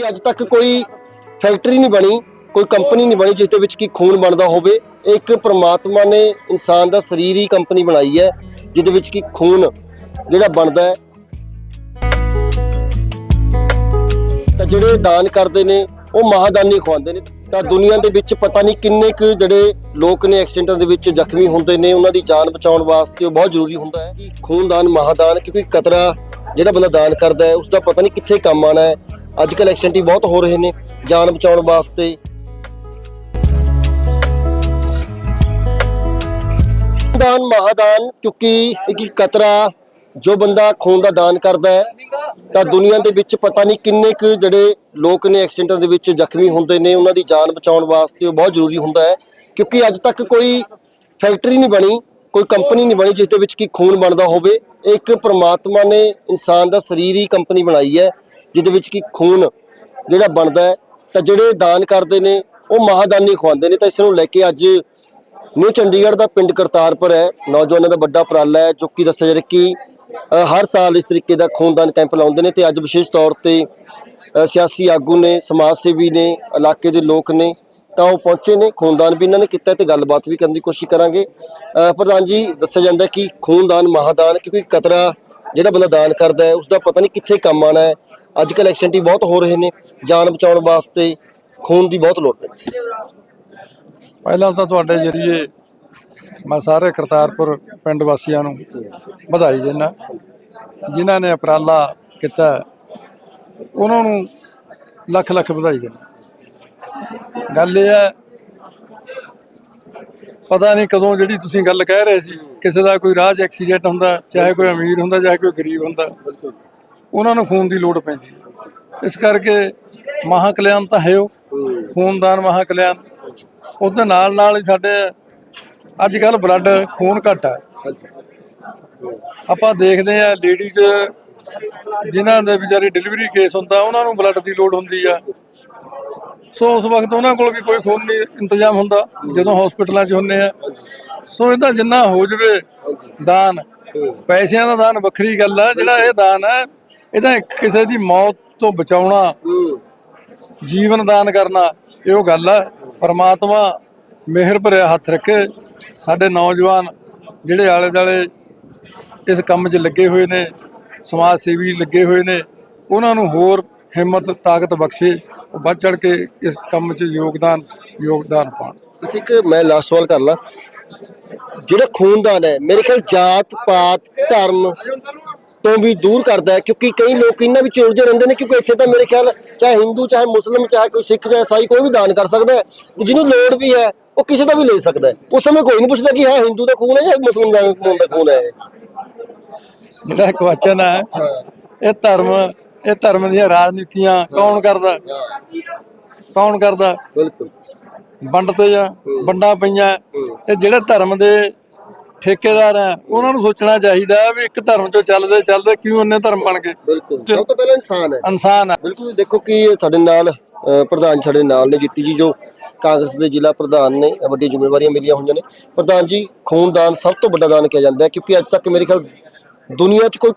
ਕਿ ਅੱਜ ਤੱਕ ਕੋਈ ਫੈਕਟਰੀ ਨਹੀਂ ਬਣੀ, ਕੋਈ ਕੰਪਨੀ ਨਹੀਂ ਬਣੀ ਜਿਸ ਦੇ ਵਿੱਚ ਕੀ ਖੂਨ ਬਣਦਾ ਹੋਵੇ। ਇੱਕ ਪ੍ਰਮਾਤਮਾ ਨੇ ਇਨਸਾਨ ਦਾ ਸਰੀਰ ਹੀ ਕੰਪਨੀ ਬਣਾਈ ਹੈ ਜਿਹਦੇ ਵਿੱਚ ਕੀ ਖੂਨ ਜਿਹੜਾ ਬਣਦਾ ਹੈ। ਤਾਂ ਜਿਹੜੇ ਦਾਨ ਕਰਦੇ ਨੇ, ਉਹ ਮਹਾਦਾਨੀ ਖਵਾਉਂਦੇ ਨੇ। ਤਾਂ ਦੁਨੀਆ ਦੇ ਵਿੱਚ ਪਤਾ ਨਹੀਂ ਕਿੰਨੇ ਕੁ ਜਿਹੜੇ ਲੋਕ ਨੇ ਐਕਸੀਡੈਂਟਾਂ ਦੇ ਵਿੱਚ ਜ਼ਖਮੀ ਹੁੰਦੇ ਨੇ, ਉਹਨਾਂ ਦੀ ਜਾਨ ਬਚਾਉਣ ਵਾਸਤੇ ਉਹ ਬਹੁਤ ਜ਼ਰੂਰੀ ਹੁੰਦਾ ਹੈ। ਕਿ ਖੂਨਦਾਨ ਮਹਾਦਾਨ, ਕਿਉਂਕਿ ਕਤਰਾ ਜਿਹੜਾ ਬੰਦਾ ਦਾਨ ਕਰਦਾ ਹੈ ਉਸ ਦਾ ਪਤਾ ਨਹੀਂ ਕਿੱਥੇ ਕੰਮ ਆਣਾ ਹੈ। ਅੱਜ ਕੱਲ ਐਕਸੀਡੈਂਟ ਹੀ ਬਹੁਤ ਹੋ ਰਹੇ ਨੇ ਜਾਨ ਬਚਾਉਣ ਵਾਸਤੇ। ਦਾਨ, ਮਹਾਦਾਨ, ਕਿਉਂਕਿ ਇੱਕ ਇੱਕ ਕਤਰਾ ਜੋ ਬੰਦਾ ਖੂਨ ਦਾ ਦਾਨ ਕਰਦਾ ਹੈ, ਤਾਂ ਦੁਨੀਆ ਦੇ ਵਿੱਚ ਪਤਾ ਨਹੀਂ ਕਿੰਨੇ ਕੁ ਜਿਹੜੇ ਲੋਕ ਨੇ ਐਕਸੀਡੈਂਟਾਂ ਦੇ ਵਿੱਚ ਜ਼ਖਮੀ ਹੁੰਦੇ ਨੇ, ਉਹਨਾਂ ਦੀ ਜਾਨ ਬਚਾਉਣ ਵਾਸਤੇ ਉਹ ਬਹੁਤ ਜ਼ਰੂਰੀ ਹੁੰਦਾ ਹੈ, ਕਿਉਂਕਿ ਅੱਜ ਤੱਕ ਕੋਈ ਫੈਕਟਰੀ ਨਹੀਂ ਬਣੀ, ਕੋਈ ਕੰਪਨੀ ਨਹੀਂ ਬਣੀ ਜਿਸ ਦੇ ਵਿੱਚ ਕੀ ਖੂਨ ਬਣਦਾ ਹੋਵੇ। ਇੱਕ ਪ੍ਰਮਾਤਮਾ ਨੇ ਇਨਸਾਨ ਦਾ ਸਰੀਰ ਹੀ ਕੰਪਨੀ ਬਣਾਈ ਹੈ। ਜਿਹਦੇ ਵਿੱਚ ਕਿ ਖੂਨ ਜਿਹੜਾ ਬਣਦਾ ਹੈ, ਤਾਂ ਜਿਹੜੇ ਦਾਨ ਕਰਦੇ ਨੇ, ਉਹ ਮਹਾਦਾਨੀ ਖਵਾਉਂਦੇ ਨੇ। ਤਾਂ ਇਸ ਨੂੰ ਲੈ ਕੇ ਅੱਜ ਨਿਊ ਚੰਡੀਗੜ੍ਹ ਦਾ ਪਿੰਡ ਕਰਤਾਰਪੁਰ ਹੈ। ਨੌਜਵਾਨਾਂ ਦਾ ਵੱਡਾ ਉਪਰਾਲਾ ਹੈ, ਜੋ ਕਿ ਦੱਸਿਆ ਜਾ ਰਿਹਾ ਕਿ ਹਰ ਸਾਲ ਇਸ ਤਰੀਕੇ ਦਾ ਖੂਨਦਾਨ ਕੈਂਪ ਲਾਉਂਦੇ ਨੇ ਤੇ ਅੱਜ ਵਿਸ਼ੇਸ਼ ਤੌਰ ਤੇ ਸਿਆਸੀ ਆਗੂ ਨੇ, ਸਮਾਜ ਸੇਵੀ ਨੇ, ਇਲਾਕੇ ਦੇ ਲੋਕ ਨੇ, ਤਾਂ ਉਹ ਪਹੁੰਚੇ ਨੇ। ਖੂਨਦਾਨ ਵੀ ਇਹਨਾਂ ਨੇ ਕੀਤਾ ਤੇ ਗੱਲਬਾਤ ਵੀ ਕਰਨ ਦੀ ਕੋਸ਼ਿਸ਼ ਕਰਾਂਗੇ। ਪ੍ਰਧਾਨ ਜੀ, ਦੱਸਿਆ ਜਾਂਦਾ ਕਿ ਖੂਨਦਾਨ ਮਹਾਦਾਨ, ਕਿਉਂਕਿ ਕਤਰਾ ਜਿਹੜਾ ਬੰਦਾ ਦਾਨ ਕਰਦਾ ਹੈ ਉਸ ਦਾ ਪਤਾ ਨਹੀਂ ਕਿੱਥੇ ਕੰਮ ਆਣਾ ਹੈ ਅੱਜ ਕੱਲ ਐਕਸੀਡੈਂਟ ਬਹੁਤ ਹੋ ਰਹੇ ਨੇ, ਜਾਨ ਬਚਾਉਣ ਵਾਸਤੇ ਖੂਨ ਦੀ ਬਹੁਤ ਲੋੜ ਹੈ। ਪਹਿਲਾਂ ਤਾਂ ਤੁਹਾਡੇ ਜਰੀਏ ਮੈਂ ਸਾਰੇ ਕਰਤਾਰਪੁਰ ਪਿੰਡ ਵਾਸੀਆਂ ਨੂੰ ਵਧਾਈ ਦਿੰਦਾ। ਜਿਨ੍ਹਾਂ ਨੇ ਉਪਰਾਲਾ ਕੀਤਾ, ਉਹਨਾਂ ਨੂੰ ਲੱਖ ਲੱਖ ਵਧਾਈ ਦਿੰਦਾ। ਗੱਲ ਇਹ ਹੈ, ਪਤਾ ਨਹੀਂ ਕਦੋਂ ਜਿਹੜੀ ਤੁਸੀਂ ਗੱਲ ਕਹਿ ਰਹੇ ਸੀ, ਕਿਸੇ ਦਾ ਕੋਈ ਰਾਹ 'ਚ ਐਕਸੀਡੈਂਟ ਹੁੰਦਾ, ਚਾਹੇ ਕੋਈ ਅਮੀਰ ਹੁੰਦਾ, ਚਾਹੇ ਕੋਈ ਗਰੀਬ ਹੁੰਦਾ। ਉਹਨਾਂ ਨੂੰ ਖੂਨ ਦੀ ਲੋੜ ਪੈਂਦੀ ਹੈ। ਇਸ ਕਰਕੇ ਮਹਾ ਕਲਿਆਣ ਤਾਂ ਹੈ ਉਹ ਖੂਨਦਾਨ ਮਹਾ ਕਲਿਆਣ ਉਹਦੇ ਨਾਲ ਨਾਲ ਹੀ ਸਾਡੇ ਅੱਜ ਕੱਲ ਬਲੱਡ ਖੂਨ ਘੱਟ ਹੈ ਆਪਾਂ ਦੇਖਦੇ ਆ ਲੇਡੀਜ਼ ਜਿਨ੍ਹਾਂ ਦੇ ਵਿਚਾਰੇ ਡਿਲੀਵਰੀ ਕੇਸ ਹੁੰਦਾ, ਉਹਨਾਂ ਨੂੰ ਬਲੱਡ ਦੀ ਲੋੜ ਹੁੰਦੀ ਆ। ਸੋ ਉਸ ਵਕਤ ਉਹਨਾਂ ਕੋਲ ਵੀ ਕੋਈ ਖੂਨ ਨਹੀਂ ਇੰਤਜ਼ਾਮ ਹੁੰਦਾ, ਜਦੋਂ ਹਸਪੀਟਲਾਂ 'ਚ ਹੁੰਨੇ ਆ। ਸੋ ਇਹਦਾ ਜਿੰਨਾ ਹੋ ਜਵੇ ਦਾਨ। ਪੈਸਿਆਂ ਦਾ ਦਾਨ ਵੱਖਰੀ ਗੱਲ ਆ, ਜਿਹੜਾ ਇਹ ਦਾਨ ਹੈ ਇਹ ਤਾਂ ਇੱਕ ਕਿਸੇ ਦੀ ਮੌਤ ਤੋਂ ਬਚਾਉਣਾ, ਜੀਵਨ ਦਾਨ ਕਰਨਾ, ਇਹ ਉਹ ਗੱਲ ਹੈ ਪਰਮਾਤਮਾ ਮਿਹਰ ਭਰਿਆ ਹੱਥ ਰੱਖੇ। ਸਾਡੇ ਨੌਜਵਾਨ ਜਿਹੜੇ ਆਲੇ ਦਾਲੇ ਇਸ ਕੰਮ 'ਚ ਲੱਗੇ ਹੋਏ ਨੇ, ਸਮਾਜ ਸੇਵੀ ਲੱਗੇ ਹੋਏ ਨੇ, ਉਹਨਾਂ ਨੂੰ ਹੋਰ ਹਿੰਮਤ, ਤਾਕਤ ਬਖਸ਼ੇ। ਉਹ ਵੱਧ ਚੜ ਕੇ ਇਸ ਕੰਮ 'ਚ ਯੋਗਦਾਨ ਯੋਗਦਾਨ ਪਾਉਣ। ਠੀਕ ਇੱਕ ਮੈਂ ਲਾਸਟ ਸਵਾਲ ਕਰ ਲਾਂ ਜਿਹੜਾ ਖੂਨਦਾਨ ਹੈ, ਮੇਰੇ ਖਿਆਲ ਜਾਤ ਪਾਤ ਧਰਮ ਤੋਂ ਵੀ ਦੂਰ ਕਰਦਾ ਹੈ ਕਿਉਂਕਿ ਕਈ ਲੋਕ ਇਹਨਾਂ ਵਿੱਚ ਉਲਝੇ ਰਹਿੰਦੇ ਨੇ ਕਿਉਂਕਿ ਇੱਥੇ ਤਾਂ ਮੇਰੇ ਖਿਆਲ ਚਾਹੇ ਹਿੰਦੂ ਚਾਹੇ ਮੁਸਲਮ ਚਾਹੇ ਕੋਈ ਸਿੱਖ ਚਾਹੇ ਈਸਾਈ ਕੋਈ ਵੀ ਦਾਨ ਕਰ ਸਕਦਾ ਹੈ ਤੇ ਜਿਹਨੂੰ ਲੋੜ ਵੀ ਹੈ ਉਹ ਕਿਸੇ ਦਾ ਵੀ ਲੈ ਸਕਦਾ ਹੈ। ਉਸ ਸਮੇਂ ਕੋਈ ਨਹੀਂ ਪੁੱਛਦਾ ਕਿ ਹਾਂ ਹਿੰਦੂ ਦਾ ਖੂਨ ਹੈ ਜਾਂ ਮੁਸਲਮ ਦਾ ਖੂਨ ਦਾ ਖੂਨ ਹੈ। ਜਿਹੜਾ ਕੁਐਸਚਨ ਹੈ ਇਹ ਧਰਮ ਇਹ ਧਰਮ ਦੀਆਂ ਰਾਜਨੀਤੀਆਂ ਕੌਣ ਕਰਦਾ? ਕੌਣ ਕਰਦਾ? ਬਿਲਕੁਲ। ਵੰਡ ਤੇ ਜਾਂ ਵੰਡਾਂ ਪਈਆਂ ਤੇ ਜਿਹੜੇ ਧਰਮ ਦੇ ਠੇਕੇਦਾਰ ਆ ਉਹਨਾਂ ਨੂੰ ਸੋਚਣਾ ਚਾਹੀਦਾ ਵੀ ਇੱਕ ਧਰਮ ਚੋਂ ਚੱਲਦੇ ਚੱਲਦੇ ਕਿਉਂ ਉਹਨੇ ਧਰਮ ਬਣ ਗਏ। ਬਿਲਕੁਲ ਸਭ ਤੋਂ ਪਹਿਲਾਂ ਇਨਸਾਨ ਹੈ। ਇਨਸਾਨ ਆ ਬਿਲਕੁਲ ਦੇਖੋ ਕਿ ਸਾਡੇ ਨਾਲ ਪ੍ਰਧਾਨ ਜੀ ਸਾਡੇ ਨਾਲ ਨੇ ਜਿੱਤੀ ਜੀ ਜੋ ਕਾਂਗਰਸ ਦੇ ਜ਼ਿਲ੍ਹਾ ਪ੍ਰਧਾਨ ਨੇ ਅ, ਵੱਡੀਆਂ ਜ਼ਿੰਮੇਵਾਰੀਆਂ ਮਿਲੀਆਂ ਹੋਈਆਂ ਨੇ। ਪ੍ਰਧਾਨ ਜੀ ਖੂਨਦਾਨ ਸਭ ਤੋਂ ਵੱਡਾ ਦਾਨ ਕਿਹਾ ਜਾਂਦਾ ਹੈ ਕਿਉਂਕਿ ਅੱਜ ਤੱਕ ਮੇਰੇ ਖਿਆਲ ਦੁਨੀਆ 'ਚ ਕੋਈ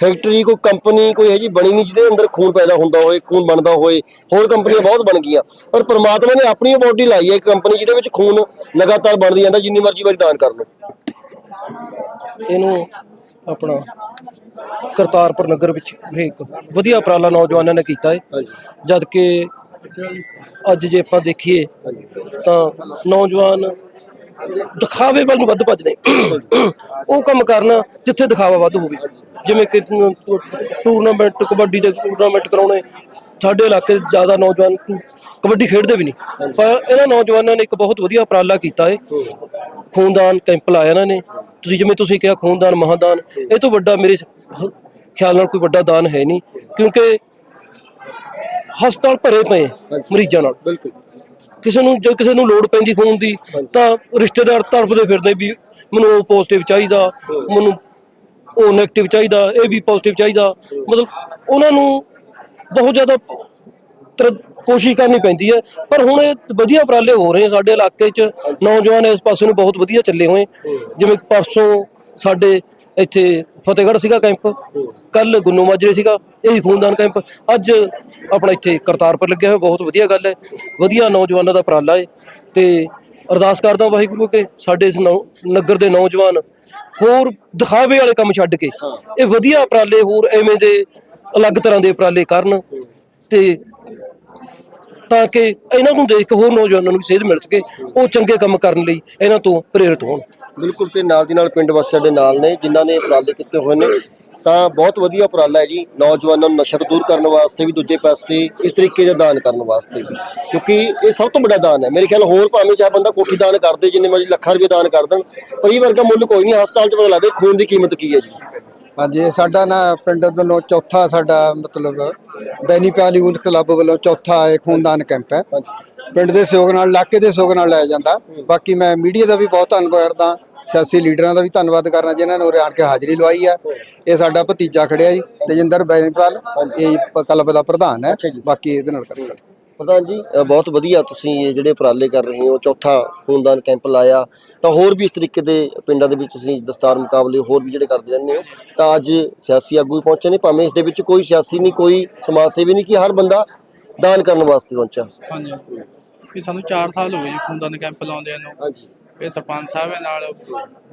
ਫੈਕਟਰੀ ਕੋਈ ਕੰਪਨੀ ਕੋਈ ਹੈ ਜੀ ਬਣੀ ਨਹੀਂ ਜਿਹਦੇ ਅੰਦਰ ਖੂਨ ਪੈਦਾ ਹੁੰਦਾ ਹੋਏ ਖੂਨ ਬਣਦਾ ਹੋਏ ਹੋਰ ਕੰਪਨੀਆਂ ਬਹੁਤ ਬਣ ਗਈਆਂ। ਪਰ ਪ੍ਰਮਾਤਮਾ ਨੇ ਆਪਣੀ ਬੋਡੀ ਲਾਈ ਹੈ ਇੱਕ ਕੰਪਨੀ ਜਿਹਦੇ ਵਿੱਚ ਖੂਨ ਲਗਾਤਾਰ ਬਣਦੀ ਜਾਂਦਾ ਜਿੰਨੀ ਮਰਜ਼ੀ ਵਾਰੀ ਦਾਨ ਕਰ ਲਓ। ਇਹਨੂੰ ਆਪਣਾ ਕਰਤਾਰਪੁਰ ਨਗਰ ਵਿੱਚ ਵੀ ਇੱਕ ਵਧੀਆ ਉਪਰਾਲਾ ਨੌਜਵਾਨਾਂ ਨੇ ਕੀਤਾ ਹੈ। ਜਦ ਕਿ ਅੱਜ ਜੇ ਆਪਾਂ ਦੇਖੀਏ ਤਾਂ ਨੌਜਵਾਨ ਦਿਖਾਵੇ ਵੱਲ ਨੂੰ ਵੱਧ ਭੱਜਦੇ ਉਹ ਕੰਮ ਕਰਨ ਜਿੱਥੇ ਦਿਖਾਵਾ ਵੱਧ ਹੋਵੇ। ਜਿਵੇਂ ਕਿ ਟੂਰਨਾਮੈਂਟ ਕਬੱਡੀ ਦੇ ਟੂਰਨਾਮੈਂਟ ਕਰਾਉਣੇ ਸਾਡੇ ਇਲਾਕੇ 'ਚ ਜ਼ਿਆਦਾ ਨੌਜਵਾਨ ਕਬੱਡੀ ਖੇਡਦੇ ਵੀ ਨਹੀਂ। ਪਰ ਇਹਨਾਂ ਨੌਜਵਾਨਾਂ ਨੇ ਇੱਕ ਬਹੁਤ ਵਧੀਆ ਉਪਰਾਲਾ ਕੀਤਾ ਹੈ ਖੂਨਦਾਨ ਕੈਂਪ ਲਾਇਆ ਇਹਨਾਂ ਨੇ। ਤੁਸੀਂ ਜਿਵੇਂ ਤੁਸੀਂ ਕਿਹਾ ਖੂਨਦਾਨ ਮਹਾਦਾਨ ਇਹ ਤੋਂ ਵੱਡਾ ਮੇਰੇ ਖਿਆਲ ਨਾਲ ਕੋਈ ਵੱਡਾ ਦਾਨ ਹੈ ਨਹੀਂ ਕਿਉਂਕਿ ਹਸਪਤਾਲ ਭਰੇ ਪਏ ਮਰੀਜ਼ਾਂ ਨਾਲ। ਬਿਲਕੁਲ। ਕਿਸੇ ਨੂੰ ਜੇ ਕਿਸੇ ਨੂੰ ਲੋੜ ਪੈਂਦੀ ਖੂਨ ਦੀ ਤਾਂ ਰਿਸ਼ਤੇਦਾਰ ਤੜਫਦੇ ਫਿਰਦੇ ਵੀ ਮੈਨੂੰ ਉਹ ਪੋਜ਼ਿਟਿਵ ਚਾਹੀਦਾ ਮੈਨੂੰ ਉਹ 네ਗੇਟਿਵ ਚਾਹੀਦਾ, ਇਹ ਵੀ ਪੋਜ਼ਿਟਿਵ ਚਾਹੀਦਾ। ਮਤਲਬ ਉਹਨਾਂ ਨੂੰ ਬਹੁਤ ਜ਼ਿਆਦਾ ਤਰ- ਕੋਸ਼ਿਸ਼ ਕਰਨੀ ਪੈਂਦੀ ਹੈ। ਪਰ ਹੁਣ ਇਹ ਵਧੀਆ ਉਪਰਾਲੇ ਹੋ ਰਹੇ ਆ ਸਾਡੇ ਇਲਾਕੇ 'ਚ। ਨੌਜਵਾਨ ਇਸ ਪਾਸੇ ਨੂੰ ਬਹੁਤ ਵਧੀਆ ਚੱਲੇ ਹੋਏ। ਜਿਵੇਂ ਪਰਸੋਂ ਸਾਡੇ ਇੱਥੇ ਫਤਿਹਗੜ੍ਹ ਸੀਗਾ ਕੈਂਪ। ਕੱਲ ਗੁੰਨੂ ਮਾਜਰੇ ਸੀਗਾ, ਇਹੀ ਖੂਨਦਾਨ ਕੈਂਪ। ਅੱਜ ਆਪਣਾ ਇੱਥੇ ਕਰਤਾਰਪੁਰ ਲੱਗਿਆ ਹੋਇਆ, ਬਹੁਤ ਵਧੀਆ ਗੱਲ ਹੈ। ਵਧੀਆ ਨੌਜਵਾਨਾਂ ਦਾ ਉਪਰਾਲਾ ਹੈ। ਤੇ ਅਰਦਾਸ ਕਰਦਾ ਵਾਹਿਗੁਰੂ ਕਿ ਸਾਡੇ ਇਸ ਨੌ- ਨਗਰ ਦੇ ਨੌਜਵਾਨ ਹੋਰ ਦਿਖਾਵੇ ਵਾਲੇ ਕੰਮ ਛੱਡ ਕੇ ਇਹ ਵਧੀਆ ਉਪਰਾਲੇ ਹੋਰ ਐਵੇਂ ਦੇ ਅਲੱਗ ਤਰ੍ਹਾਂ ਦੇ ਉਪਰਾਲੇ ਕਰਨ ਤੇ ਤਾਂ ਕਿ ਇਹਨਾਂ ਨੂੰ ਦੇਖ ਕੇ ਹੋਰ ਨੌਜਵਾਨਾਂ ਨੂੰ ਵੀ ਸੇਧ ਮਿਲ ਸਕੇ, ਉਹ ਚੰਗੇ ਕੰਮ ਕਰਨ ਲਈ ਇਹਨਾਂ ਤੋਂ ਪ੍ਰੇਰਿਤ ਹੋਣ। ਬਿਲਕੁਲ ਤੇ ਨਾਲ ਦੀ ਨਾਲ ਪਿੰਡ ਵਾਸੀ ਸਾਡੇ ਨਾਲ ਨੇ, ਜਿਨ੍ਹਾਂ ਨੇ ਉਪਰਾਲੇ ਕੀਤੇ ਹੋਏ ਨੇ। ਤਾਂ ਬਹੁਤ ਵਧੀਆ ਉਪਰਾਲਾ ਹੈ ਜੀ ਨੌਜਵਾਨਾਂ ਨੂੰ ਨਸ਼ਾ ਦੂਰ ਕਰਨ ਵਾਸਤੇ ਵੀ ਦੂਜੇ ਪਾਸੇ ਇਸ ਤਰੀਕੇ ਦਾ ਦਾਨ ਕਰਨ ਵਾਸਤੇ ਵੀ। ਕਿਉਂਕਿ ਇਹ ਸਭ ਤੋਂ ਵੱਡਾ ਦਾਨ ਹੈ। ਮੇਰੇ ਖਿਆਲ ਹੋਰ ਭਾਵੇਂ ਚਾਹੇ ਬੰਦਾ ਕੋਠੀ ਦਾਨ ਕਰਦੇ ਜਿੰਨੇ ਮਰਜ਼ੀ ਲੱਖਾਂ ਰੁਪਏ ਦਾਨ ਕਰ ਦੇਣ ਪਰ ਇਹ ਵਰਗਾ ਮੁੱਲ ਕੋਈ ਨਹੀਂ ਹਸਪਤਾਲ 'ਚ ਪਤਾ ਲੱਗਦਾ ਖੂਨ ਦੀ ਕੀਮਤ ਕੀ ਹੈ ਜੀ। ਹਾਂਜੀ ਸਾਡਾ ਨਾ ਪਿੰਡ ਵੱਲੋਂ ਚੌਥਾ ਸਾਡਾ ਮਤਲਬ ਬੈਨੀਪਾਲ ਯੂਥ ਕਲੱਬ ਵੱਲੋਂ ਚੌਥਾ ਇਹ ਖੂਨਦਾਨ ਕੈਂਪ ਹੈ। ਪਿੰਡ ਦੇ ਸਹਿਯੋਗ ਨਾਲ ਇਲਾਕੇ ਦੇ ਸਹਿਯੋਗ ਨਾਲ ਲਾਇਆ ਜਾਂਦਾ। ਬਾਕੀ ਮੈਂ ਮੀਡੀਆ ਦਾ ਵੀ ਬਹੁਤ ਧੰਨਵਾਦ ਕਰਦਾ। ਸਿਆਸੀ ਲੀਡਰਾਂ ਦਾ ਵੀ ਧੰਨਵਾਦ ਕਰਨਾ ਜਿਨ੍ਹਾਂ ਨੇ ਉਰੇ ਆਣ ਕੇ ਹਾਜ਼ਰੀ ਲਵਾਈ ਹੈ ਇਹ ਸਾਡਾ ਭਤੀਜਾ ਖੜਿਆ ਜੀ ਤੇਜਿੰਦਰ ਬੈਨੀਪਾਲ ਇਹ ਕਲੱਬ ਦਾ ਪ੍ਰਧਾਨ ਹੈ ਬਾਕੀ ਇਹਦੇ ਨਾਲ ਕਰਾਂਗੇ ਪ੍ਰਧਾਨ ਜੀ ਬਹੁਤ ਵਧੀਆ ਤੁਸੀਂ ਇਹ ਜਿਹੜੇ ਉਪਰਾਲੇ ਕਰ ਰਹੇ ਹੋ ਚੌਥਾ ਖੂਨਦਾਨ ਕੈਂਪ ਲਾਇਆ ਤਾਂ ਹੋਰ ਵੀ ਇਸ ਤਰੀਕੇ ਦੇ ਪਿੰਡਾਂ ਦੇ ਵਿੱਚ ਤੁਸੀਂ ਦਸਤਾਰ ਮੁਕਾਬਲੇ ਹੋਰ ਵੀ ਜਿਹੜੇ ਕਰਦੇ ਰਹਿੰਦੇ ਹੋ ਤਾਂ ਅੱਜ ਸਿਆਸੀ ਆਗੂ ਵੀ ਪਹੁੰਚੇ ਨੇ ਭਾਵੇਂ ਇਸ ਦੇ ਵਿੱਚ ਕੋਈ ਸਿਆਸੀ ਨਹੀਂ ਕੋਈ ਸਮਾਜ ਸੇਵੀ ਨਹੀਂ ਕਿ ਹਰ ਬੰਦਾ ਦਾਨ ਕਰਨ ਵਾਸਤੇ ਪਹੁੰਚਾ ਹਾਂਜੀ। ਇਹ ਸਾਨੂੰ 4 ਸਾਲ ਹੋ ਗਏ ਜੀ ਖੂਨਦਾਨ ਕੈਂਪ ਲਾਉਂਦਿਆਂ ਨੂੰ। ਹਾਂਜੀ। ਇਹ ਸਰਪੰਚ ਸਾਹਿਬ ਹੈ ਨਾਲ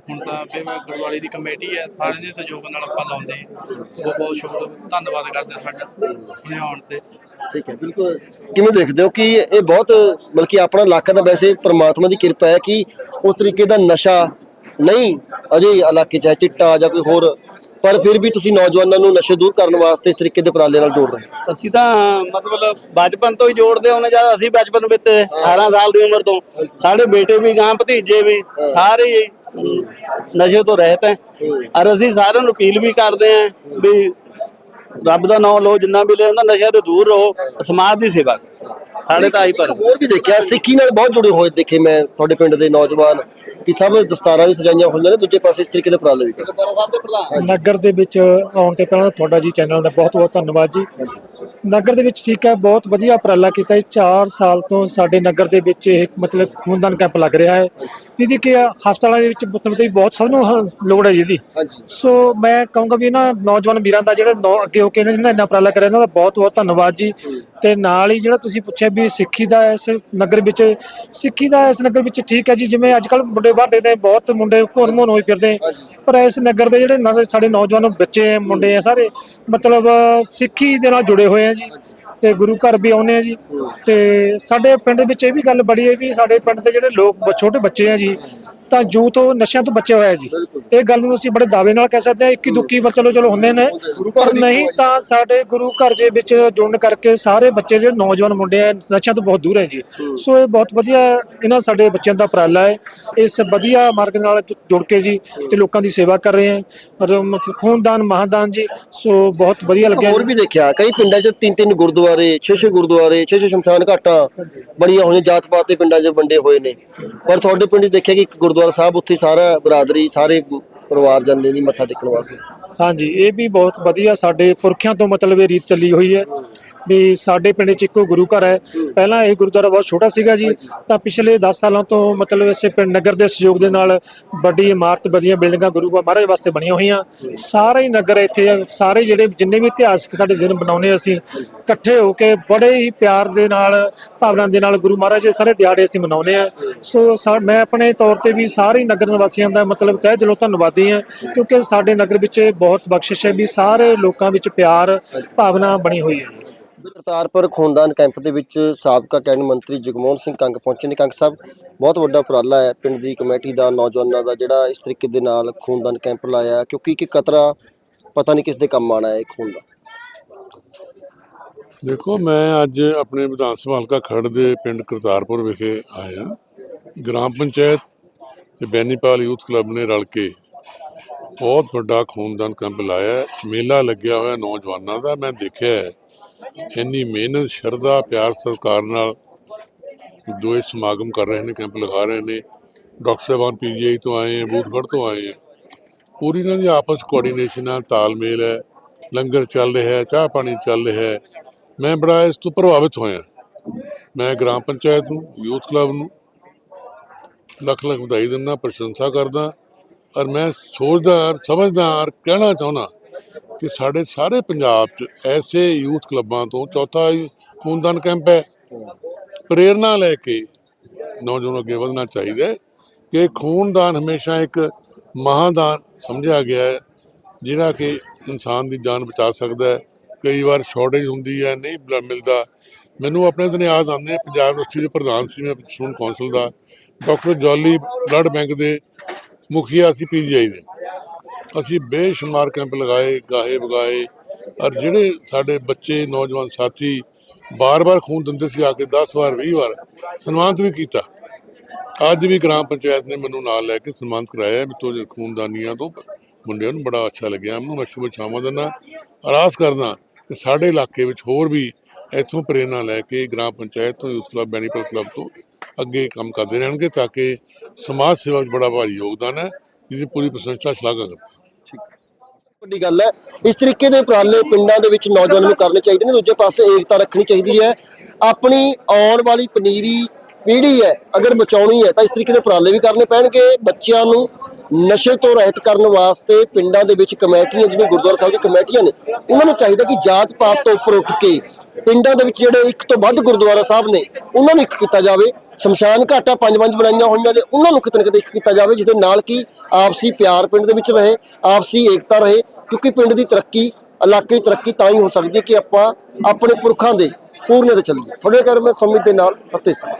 ਹੁਣ ਤਾਂ ਫਿਰ ਗੁਰਦੁਆਰੇ ਦੀ ਕਮੇਟੀ ਹੈ ਸਾਰਿਆਂ ਦੇ ਸਹਿਯੋਗ ਨਾਲ ਆਪਾਂ ਲਾਉਂਦੇ ਹਾਂ। ਬਹੁਤ ਬਹੁਤ ਸ਼ੁਕਰ, ਧੰਨਵਾਦ ਕਰਦੇ ਸਾਡਾ ਉਰੇ ਆਉਣ ਤੇ ਠੀਕ ਹੈ, ਬਿਲਕੁਲ ਕਿਵੇਂ ਦੇਖਦੇ ਹੋ ਕਿ ਇਹ ਬਹੁਤ ਬਲਕਿ ਆਪਣਾ ਇਲਾਕਾ ਤਾਂ ਵੈਸੇ ਪ੍ਰਮਾਤਮਾ ਦੀ ਕਿਰਪਾ ਹੈ ਕਿ ਉਸ ਤਰੀਕੇ ਦਾ ਨਸ਼ਾ ਨਹੀਂ ਅਜੇ ਇਲਾਕੇ 'ਚ ਹੈ, ਚਿੱਟਾ ਜਾਂ ਕੋਈ ਹੋਰ ਪਰ ਫਿਰ ਵੀ ਤੁਸੀਂ ਨੌਜਵਾਨਾਂ ਨੂੰ ਨਸ਼ੇ ਦੂਰ ਕਰਨ ਵਾਸਤੇ ਇਸ ਤਰੀਕੇ ਦੇ ਉਪਰਾਲੇ ਨਾਲ ਜੋੜ ਰਹੇ ਹੋ? ਅਸੀਂ ਤਾਂ ਮਤਲਬ ਬਚਪਨ ਤੋਂ ਹੀ ਜੋੜਦੇ ਹੁੰਨੇ ਜਦ ਅਸੀਂ ਬਚਪਨ ਵਿੱਚ 18 ਸਾਲ ਦੀ ਉਮਰ ਤੋਂ ਸਾਡੇ ਬੇਟੇ ਵੀ ਗਾਂ ਭਤੀਜੇ ਵੀ ਸਾਰੇ ਹੀ ਨਸ਼ੇ ਤੋਂ ਰਹਿਤ ਹੈ। ਔਰ ਅਸੀਂ ਸਾਰਿਆਂ ਨੂੰ ਅਪੀਲ ਵੀ ਕਰਦੇ ਆਂ ਵੀ ਰੱਬ ਦਾ ਨਾਮ ਲਓ ਜਿੰਨਾ ਵੀ ਲੈਂਦਾ ਨਸ਼ਿਆਂ ਤੋਂ ਦੂਰ ਰਹੋ ਸਮਾਜ ਦੀ ਸੇਵਾ ਕਰੋ। ਸਾਡੇ ਤਾਂ ਆਹੀ ਪਰ ਹੋਰ ਵੀ ਦੇਖਿਆ ਸਿੱਖੀ ਨਾਲ ਬਹੁਤ ਜੁੜੇ ਹੋਏ ਦੇਖੇ ਮੈਂ ਤੁਹਾਡੇ ਪਿੰਡ ਦੇ ਨੌਜਵਾਨ ਕਿ ਸਭ ਦਸਤਾਰਾਂ ਵੀ ਸਜਾਈਆਂ ਹੋਈਆਂ ਨੇ ਦੂਜੇ ਪਾਸੇ ਇਸ ਤਰੀਕੇ ਦੇ ਉਪਰਾਲੇ ਵੀ ਨਗਰ ਦੇ ਵਿੱਚ ਆਉਣ ਤੇ ਪਹਿਲਾਂ ਤੁਹਾਡਾ ਜੀ ਚੈਨਲ ਦਾ ਬਹੁਤ ਬਹੁਤ ਧੰਨਵਾਦ ਜੀ। ਨਗਰ ਦੇ ਵਿੱਚ ਠੀਕ ਹੈ ਬਹੁਤ ਵਧੀਆ ਉਪਰਾਲਾ ਕੀਤਾ ਜੀ 4 ਸਾਲ ਤੋਂ ਸਾਡੇ ਨਗਰ ਦੇ ਵਿੱਚ ਇਹ ਮਤਲਬ ਖੂਨਦਾਨ ਕੈਂਪ ਲੱਗ ਰਿਹਾ ਹੈ। ਜਿਹਦੀ ਕਿ ਹਸਪਤਾਲਾਂ ਦੇ ਵਿੱਚ ਮਤਲਬ ਤੇ ਬਹੁਤ ਸਭ ਨੂੰ ਹ- ਲੋੜ ਹੈ ਜਿਹਦੀ ਹਾਂਜੀ। ਸੋ ਮੈਂ ਕਹੂੰਗਾ ਵੀ ਇਹਨਾਂ ਨੌਜਵਾਨ ਵੀਰਾਂ ਦਾ ਜਿਹੜਾ ਨੌ- ਅੱਗੇ ਹੋ ਕੇ ਇਹਨਾਂ ਨੇ ਇੰਨਾ ਉਪਰਾਲਾ ਕਰਿਆ ਇਹਨਾਂ ਦਾ ਬਹੁਤ ਬਹੁਤ ਧੰਨਵਾਦ ਜੀ। ਤੇ ਨਾਲ ਹੀ ਜਿਹੜਾ ਤੁਸੀਂ ਪੁੱਛਿਆ ਵੀ ਸਿੱਖੀ ਦਾ ਇਸ ਨਗਰ ਵਿੱਚ ਸਿੱਖੀ ਦਾ ਇਸ ਨਗਰ ਵਿੱਚ ਠੀਕ ਹੈ ਜੀ ਜਿਵੇਂ ਅੱਜ ਕੱਲ ਮੁੰਡੇ ਬਾਹਰ ਦੇਖਦੇ ਬਹੁਤ ਮੁੰਡੇ ਘੁਰਮੋਨ ਹੋਏ ਫਿਰਦੇ ਪਰ ਇਸ ਨਗਰ ਦੇ ਜਿਹੜੇ ਨੌ- ਸਾਡੇ ਨੌਜਵਾਨ ਬੱਚੇ ਆ ਮੁੰਡੇ ਆ ਸਾਰੇ ਮਤਲਬ ਸਿੱਖੀ ਦੇ ਨਾਲ ਜੁੜੇ ਹੋਏ ਆ ਜੀ। ਤੇ ਗੁਰੂ ਘਰ ਵੀ ਆਉਂਦੇ ਆ ਜੀ। ਤੇ ਸਾਡੇ ਪਿੰਡ ਵਿੱਚ ਇਹ ਵੀ ਗੱਲ ਬੜੀ ਹੈ ਵੀ ਸਾਡੇ ਪਿੰਡ ਦੇ ਜਿਹੜੇ ਲੋਕ ਛੋਟੇ ਬੱਚੇ ਆ ਜੀ ਤਾਂ ਜੂ ਤੋਂ ਨਸ਼ਿਆਂ ਤੋਂ ਬਚੇ ਹੋਏ ਆ ਜੀ। ਇਹ ਗੱਲ ਨੂੰ ਅਸੀਂ ਬੜੇ ਦਾਅਵੇ ਨਾਲ ਕਹਿ ਸਕਦੇ ਹਾਂ। ਇੱਕੀ ਦੁੱਕੀ ਪਰ ਚਲੋ ਚਲੋ ਹੁੰਦੇ ਨੇ। ਪਰ ਨਹੀਂ ਤਾਂ ਸਾਡੇ ਗੁਰੂ ਘਰ ਦੇ ਵਿੱਚ ਜੁੜਨ ਕਰਕੇ ਸਾਰੇ ਬੱਚੇ ਜਿਹੜੇ ਨੌਜਵਾਨ ਮੁੰਡੇ ਆ ਨਸ਼ਿਆਂ ਤੋਂ ਬਹੁਤ ਦੂਰ ਹੈ ਜੀ। ਸੋ ਇਹ ਬਹੁਤ ਵਧੀਆ ਇਹਨਾਂ ਸਾਡੇ ਬੱਚਿਆਂ ਦਾ ਉਪਰਾਲਾ ਹੈ। ਇਸ ਵਧੀਆ ਮਾਰਗ ਨਾਲ ਜੁੜ ਕੇ ਜੀ ਤੇ ਲੋਕਾਂ ਦੀ ਸੇਵਾ ਕਰ ਰਹੇ ਹੈ। ਔਰ ਮਤਲਬ ਖੂਨਦਾਨ ਮਹਾਦਾਨ ਜੀ ਸੋ ਬਹੁਤ ਵਧੀਆ ਲੱਗਿਆ ਹੋਰ ਵੀ ਦੇਖਿਆ ਕਈ ਪਿੰਡਾਂ 'ਚ ਤਿੰਨ ਤਿੰਨ ਗੁਰਦੁਆਰੇ ਛੇ ਛੇ ਗੁਰਦੁਆਰੇ ਛੇ ਛੇ ਸ਼ਮਸ਼ਾਨ ਘਾਟਾਂ ਬਣੀਆਂ ਹੋਈਆਂ ਜਾਤ ਪਾਤ ਦੇ ਪਿੰਡਾਂ 'ਚ ਵੰਡੇ ਹੋਏ ਨੇ। ਪਰ ਤੁਹਾਡੇ ਪਿੰਡ 'ਚ ਦੇਖਿਆ ਕਿ ਇੱਕ ਗੁਰਦੁਆਰਾ ਸਾਹਿਬ ਉੱਥੇ ਸਾਰਾ ਬਰਾਦਰੀ, ਸਾਰੇ ਪਰਿਵਾਰ ਜਾਂਦੇ ਨੇ ਮੱਥਾ ਟੇਕਣ ਵਾਸਤੇ। ਹਾਂਜੀ, ਇਹ ਵੀ ਬਹੁਤ ਵਧੀਆ ਸਾਡੇ ਪੁਰਖਿਆਂ ਤੋਂ ਮਤਲਬ ਇਹ ਰੀਤ ਚੱਲੀ ਹੋਈ ਹੈ। ਵੀ ਸਾਡੇ ਪਿੰਡ 'ਚ ਇੱਕੋ ਗੁਰੂ ਘਰ ਹੈ। ਪਹਿਲਾਂ ਇਹ ਗੁਰਦੁਆਰਾ ਬਹੁਤ ਛੋਟਾ ਸੀਗਾ ਜੀ। ਤਾਂ ਪਿਛਲੇ 10 ਸਾਲਾਂ ਤੋਂ ਮਤਲਬ ਇਸੇ ਪਿੰਡ ਨਗਰ ਦੇ ਸਹਿਯੋਗ ਦੇ ਨਾਲ ਵੱਡੀ ਇਮਾਰਤ, ਵਧੀਆ ਬਿਲਡਿੰਗਾਂ ਗੁਰੂ ਮਹਾਰਾਜ ਵਾਸਤੇ ਬਣੀਆਂ ਹੋਈਆਂ। ਸਾਰੇ ਹੀ ਨਗਰ ਇੱਥੇ ਸਾਰੇ ਜਿਹੜੇ ਜਿੰਨੇ ਵੀ ਇਤਿਹਾਸਕ ਸਾਡੇ ਦਿਨ ਬਣਾਉਨੇ ਅਸੀਂ, ਇਕੱਠੇ ਹੋ ਕੇ ਬੜੇ ਹੀ ਪਿਆਰ ਦੇ ਨਾਲ ਭਾਵਨਾ ਦੇ ਨਾਲ ਗੁਰੂ ਮਹਾਰਾਜ ਦੇ ਸਾਰੇ ਦਿਹਾੜੇ ਅਸੀਂ ਮਨਾਉਨੇ ਆ ਸੋ ਸਾ- ਮੈਂ ਆਪਣੇ ਤੌਰ ਤੇ ਵੀ ਸਾਰੇ ਨਗਰ ਨਿਵਾਸੀਆਂ ਦਾ ਮਤਲਬ ਤਹਿ ਦਿਲੋਂ ਧੰਨਵਾਦੀ ਹਾਂ, ਕਿਉਂਕਿ ਸਾਡੇ ਨਗਰ ਵਿੱਚ ਬਹੁਤ ਬਖਸ਼ਿਸ਼ ਹੈ ਵੀ ਸਾਰੇ ਲੋਕਾਂ ਵਿੱਚ ਪਿਆਰ, ਭਾਵਨਾ ਬਣੀ ਹੋਈ ਹੈ। ਕਰਤਾਰਪੁਰ ਖੂਨਦਾਨ ਕੈਂਪ ਦੇ ਵਿੱਚ ਸਾਬਕਾ ਕੈਬਨਿਟ ਮੰਤਰੀ ਜਗਮੋਹਨ ਸਿੰਘ ਕੰਗ ਪਹੁੰਚੇ ਨੇ। ਕੰਗ ਸਾਹਿਬ ਬਹੁਤ ਵੱਡਾ ਉਪਰਾਲਾ ਹੈ ਪਿੰਡ ਦੀ ਕਮੇਟੀ ਦਾ ਨੌਜਵਾਨਾਂ ਦਾ ਜਿਹੜਾ ਇਸ ਤਰੀਕੇ ਦੇ ਨਾਲ ਖੂਨਦਾਨ ਕੈਂਪ ਲਾਇਆ ਕਿਉਂਕਿ ਕਿ ਕਤਰਾ ਪਤਾ ਨਹੀਂ ਕਿਸ ਦੇ ਕੰਮ ਆਣਾ ਹੈ ਇਹ ਖੂਨ ਦਾ। ਦੇਖੋ ਮੈਂ ਅੱਜ ਆਪਣੇ ਵਿਧਾਨ ਸਭਾ ਹਲਕਾ ਖਰੜ ਦੇ ਪਿੰਡ ਕਰਤਾਰਪੁਰ ਵਿਖੇ ਆਇਆ। ਗ੍ਰਾਮ ਪੰਚਾਇਤ ਤੇ ਬੈਨੀਪਾਲ ਯੂਥ ਕਲੱਬ ਨੇ ਰਲ ਕੇ ਬਹੁਤ ਵੱਡਾ ਖੂਨਦਾਨ ਕੈਂਪ ਲਾਇਆ ਮੇਲਾ ਲੱਗਿਆ ਹੋਇਆ ਨੌਜਵਾਨਾਂ ਦਾ ਮੈਂ ਦੇਖਿਆ ਹੈ, ਇੰਨੀ ਮਿਹਨਤ, ਸ਼ਰਧਾ, ਪਿਆਰ ਸਤਿਕਾਰ ਨਾਲ ਜੋ ਇਹ ਸਮਾਗਮ ਕਰ ਰਹੇ ਨੇ, ਕੈਂਪ ਲਗਾ ਰਹੇ ਨੇ। ਡਾਕਟਰ ਸਾਹਿਬਾਨ ਪੀਜੀਆਈ ਤੋਂ ਆਏ ਹੈ ਬੂਥਗੜ੍ਹ ਤੋਂ ਆਏ ਹੈ। ਪੂਰੀ ਇਹਨਾਂ ਦੀ ਆਪਸ ਕੋਆਰਡੀਨੇਸ਼ਨ ਹੈ ਤਾਲਮੇਲ ਹੈ, ਲੰਗਰ ਚੱਲ ਰਿਹਾ ਹੈ, ਚਾਹ ਪਾਣੀ ਚੱਲ ਰਿਹਾ ਹੈ। ਮੈਂ ਬੜਾ ਇਸ ਤੋਂ ਪ੍ਰਭਾਵਿਤ ਹੋਇਆ। ਮੈਂ ਗ੍ਰਾਮ ਪੰਚਾਇਤ ਨੂੰ, ਯੂਥ ਕਲੱਬ ਨੂੰ ਲੱਖ ਲੱਖ ਵਧਾਈ ਦਿੰਦਾ, ਪ੍ਰਸ਼ੰਸਾ ਕਰਦਾ ਔਰ ਮੈਂ ਸੋਚਦਾ ਔਰ ਸਮਝਦਾ ਔਰ ਕਹਿਣਾ ਚਾਹੁੰਦਾ ਕਿ ਸਾਡੇ ਸਾਰੇ ਪੰਜਾਬ 'ਚ ਐਸੇ ਯੂਥ ਕਲੱਬਾਂ ਤੋਂ ਚੌਥਾ ਖੂਨਦਾਨ ਕੈਂਪ ਹੈ। ਪ੍ਰੇਰਣਾ ਲੈ ਕੇ ਨੌਜਵਾਨ ਅੱਗੇ ਵਧਣਾ ਚਾਹੀਦਾ ਕਿ ਖੂਨਦਾਨ ਹਮੇਸ਼ਾ ਇੱਕ ਮਹਾਦਾਨ ਸਮਝਿਆ ਗਿਆ ਹੈ, ਜਿਹੜਾ ਕਿ ਇਨਸਾਨ ਦੀ ਜਾਨ ਬਚਾ ਸਕਦਾ ਹੈ। ਕਈ ਵਾਰ ਸ਼ਾਰਟੇਜ ਹੁੰਦੀ ਹੈ, ਨਹੀਂ ਬਲੱਡ ਮਿਲਦਾ। ਮੈਨੂੰ ਆਪਣੇ ਦਿਨ ਯਾਦ ਆਉਂਦੇ ਪੰਜਾਬ ਯੂਨੀਵਰਸਿਟੀ ਦੇ ਪ੍ਰਧਾਨ ਸੀ, ਮੈਂ ਸਟੂਡੈਂਟ ਕੌਂਸਲ ਦਾ। ਡਾਕਟਰ ਜੌਲੀ ਬਲੱਡ ਬੈਂਕ ਦੇ ਮੁਖੀਆ ਸੀ ਪੀਜੀਆਈ ਦੇ। ਅਸੀਂ ਬੇਸ਼ੁਮਾਰ ਕੈਂਪ ਲਗਾਏ, ਗਾਹੇ ਬਗਾਏ ਔਰ ਜਿਹੜੇ ਸਾਡੇ ਬੱਚੇ, ਨੌਜਵਾਨ ਸਾਥੀ ਬਾਰ-ਬਾਰ ਖੂਨ ਦਿੰਦੇ ਸੀ, ਆ ਕੇ 10 ਵਾਰ 20 ਵਾਰ ਸਨਮਾਨਿਤ ਵੀ ਕੀਤਾ। ਅੱਜ ਵੀ ਗ੍ਰਾਮ ਪੰਚਾਇਤ ਨੇ ਮੈਨੂੰ ਨਾਲ ਲੈ ਕੇ ਸਨਮਾਨਿਤ ਕਰਾਇਆ ਮਿੱਤੋ ਦੇ ਖੂਨਦਾਨੀਆਂ ਤੋਂ ਮੁੰਡਿਆਂ ਨੂੰ ਬੜਾ ਅੱਛਾ ਲੱਗਿਆ ਮੈਨੂੰ ਮੈਂ ਸ਼ੁਭ ਦਿੰਦਾ ਅਰਾਸ ਕਰਦਾ ਕਿ ਸਾਡੇ ਇਲਾਕੇ ਵਿੱਚ ਹੋਰ ਵੀ ਇੱਥੋਂ ਪ੍ਰੇਰਣਾ ਲੈ ਕੇ ਗ੍ਰਾਮ ਪੰਚਾਇਤ ਤੋਂ, ਯੂਥ ਕਲੱਬ ਬੈਨੀਪਲ ਕਲੱਬ ਤੋਂ ਅੱਗੇ ਕੰਮ ਕਰਦੇ ਰਹਿਣਗੇ ਤਾਂ ਕਿ ਸਮਾਜ ਸੇਵਾ ਵਿੱਚ ਬੜਾ ਭਾਰੀ ਯੋਗਦਾਨ ਹੈ। ਜਿਹਦੀ ਪੂਰੀ ਪ੍ਰਸ਼ੰਸਾ ਸ਼ਲਾਘਾ ਕਰਦਾ। ਵੱਡੀ ਗੱਲ ਹੈ। ਇਸ ਤਰੀਕੇ ਦੇ ਉਪਰਾਲੇ ਪਿੰਡਾਂ ਦੇ ਵਿੱਚ ਨੌਜਵਾਨਾਂ ਨੂੰ ਕਰਨੇ ਚਾਹੀਦੇ ਨੇ। ਦੂਜੇ ਪਾਸੇ ਏਕਤਾ ਰੱਖਣੀ ਚਾਹੀਦੀ ਹੈ। ਆਪਣੀ ਆਉਣ ਵਾਲੀ ਪਨੀਰੀ ਪੀੜ੍ਹੀ ਹੈ। ਅਗਰ ਬਚਾਉਣੀ ਹੈ ਤਾਂ ਇਸ ਤਰੀਕੇ ਦੇ ਉਪਰਾਲੇ ਵੀ ਕਰਨੇ ਪੈਣਗੇ। ਬੱਚਿਆਂ ਨੂੰ ਨਸ਼ੇ ਤੋਂ ਰਹਿਤ ਕਰਨ ਵਾਸਤੇ ਪਿੰਡਾਂ ਦੇ ਵਿੱਚ ਕਮੇਟੀਆਂ ਜਿਹੜੀਆਂ ਗੁਰਦੁਆਰਾ ਸਾਹਿਬ ਦੀ ਕਮੇਟੀਆਂ ਨੇ ਉਹਨਾਂ ਨੂੰ ਚਾਹੀਦਾ ਕਿ ਜਾਤ ਪਾਤ ਤੋਂ ਉੱਪਰ ਉੱਠ ਕੇ ਪਿੰਡਾਂ ਦੇ ਵਿੱਚ ਜਿਹੜੇ ਇੱਕ ਤੋਂ ਵੱਧ ਗੁਰਦੁਆਰਾ ਸਾਹਿਬ ਨੇ, ਉਹਨਾਂ ਨੂੰ ਇੱਕ ਕੀਤਾ ਜਾਵੇ। ਸ਼ਮਸ਼ਾਨ ਘਾਟਾ ਪੰਜ ਪੰਜ ਬਣਾਈਆਂ ਹੋਈਆਂ ਨੇ, ਉਹਨਾਂ ਨੂੰ ਕਿਤੇ ਨਾ ਕਿਤੇ ਕੀਤਾ ਜਾਵੇ, ਜਿਹਦੇ ਨਾਲ ਕਿ ਆਪਸੀ ਪਿਆਰ ਪਿੰਡ ਦੇ ਵਿੱਚ ਰਹੇ, ਆਪਸੀ ਏਕਤਾ ਰਹੇ, ਕਿਉਂਕਿ ਪਿੰਡ ਦੀ ਤਰੱਕੀ, ਇਲਾਕੇ ਦੀ ਤਰੱਕੀ ਤਾਂ ਹੀ ਹੋ ਸਕਦੀ ਹੈ ਕਿ ਆਪਾਂ ਆਪਣੇ ਪੁਰਖਾਂ ਦੇ ਪੂਰਨੇ ਤੇ ਚੱਲੀਏ। ਤੁਹਾਡੇ ਘਰ ਮੈਂ ਸੁਮਿਤ ਦੇ ਨਾਲ, ਹਰਤੇਜ ਸਿੰਘ।